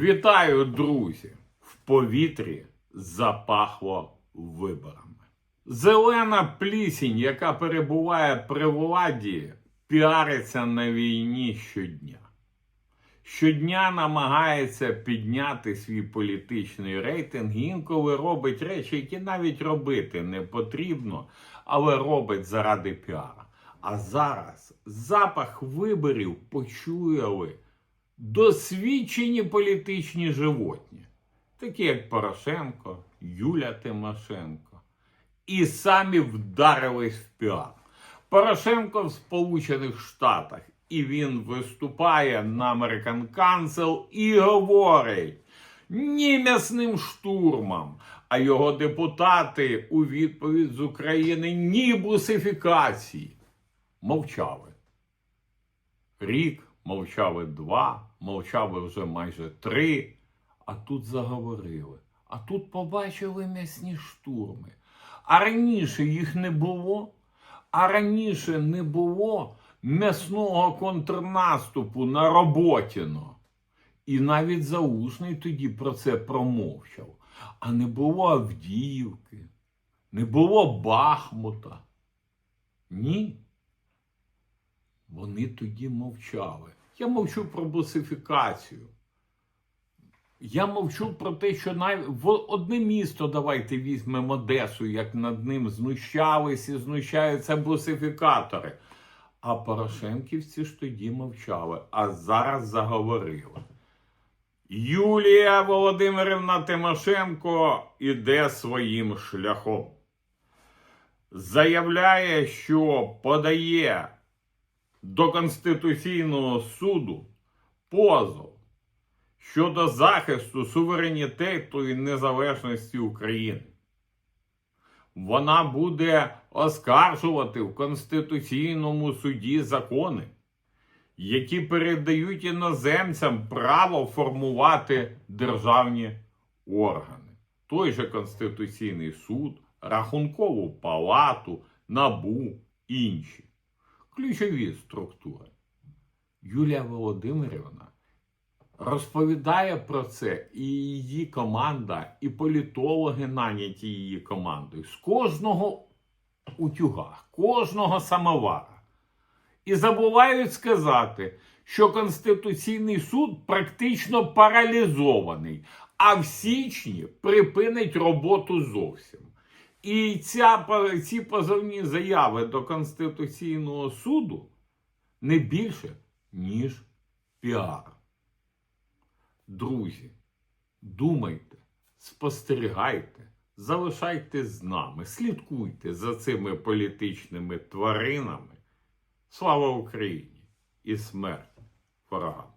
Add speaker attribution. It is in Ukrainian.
Speaker 1: Вітаю, друзі! В повітрі запахло виборами. Зелена плісінь, яка перебуває при владі, піариться на війні щодня. Щодня намагається підняти свій політичний рейтинг, інколи робить речі, які навіть робити не потрібно, але робить заради піара. А зараз запах виборів почуяли досвідчені політичні животні, такі як Порошенко, Юля Тимошенко, і самі вдарились в піар. Порошенко в Сполучених Штатах, і він виступає на American Council і говорить ні м'ясним штурмам, а його депутати у відповідь з України ні бусифікації. Мовчали. Рік, мовчали два, мовчали вже майже три, а тут заговорили. А тут побачили м'ясні штурми. А раніше їх не було. А раніше не було м'ясного контрнаступу на Роботіно. І навіть Заушний тоді про це промовчав. А не було Авдіївки, не було Бахмута. Ні. Вони тоді мовчали. Я мовчу про бусифікацію. Я мовчу про те, що нав... в одне місто давайте візьмемо Одесу, як над ним знущались і знущаються бусифікатори. А Порошенківці ж тоді мовчали, а зараз заговорили. Юлія Володимирівна Тимошенко іде своїм шляхом. Заявляє, що подає до Конституційного суду позов щодо захисту суверенітету і незалежності України. Вона буде оскаржувати в Конституційному суді закони, які передають іноземцям право формувати державні органи. Той же Конституційний суд, Рахункову палату, НАБУ, інші ключові структури. Юлія Володимирівна розповідає про це і її команда, і політологи наняті її командою з кожного утюга, кожного самовара. І забувають сказати, що Конституційний суд практично паралізований, а в січні припинить роботу зовсім. І ця, ці позовні заяви до Конституційного суду не більше, ніж піар. Друзі, думайте, спостерігайте, залишайте з нами, слідкуйте за цими політичними тваринами. Слава Україні і смерть ворогам!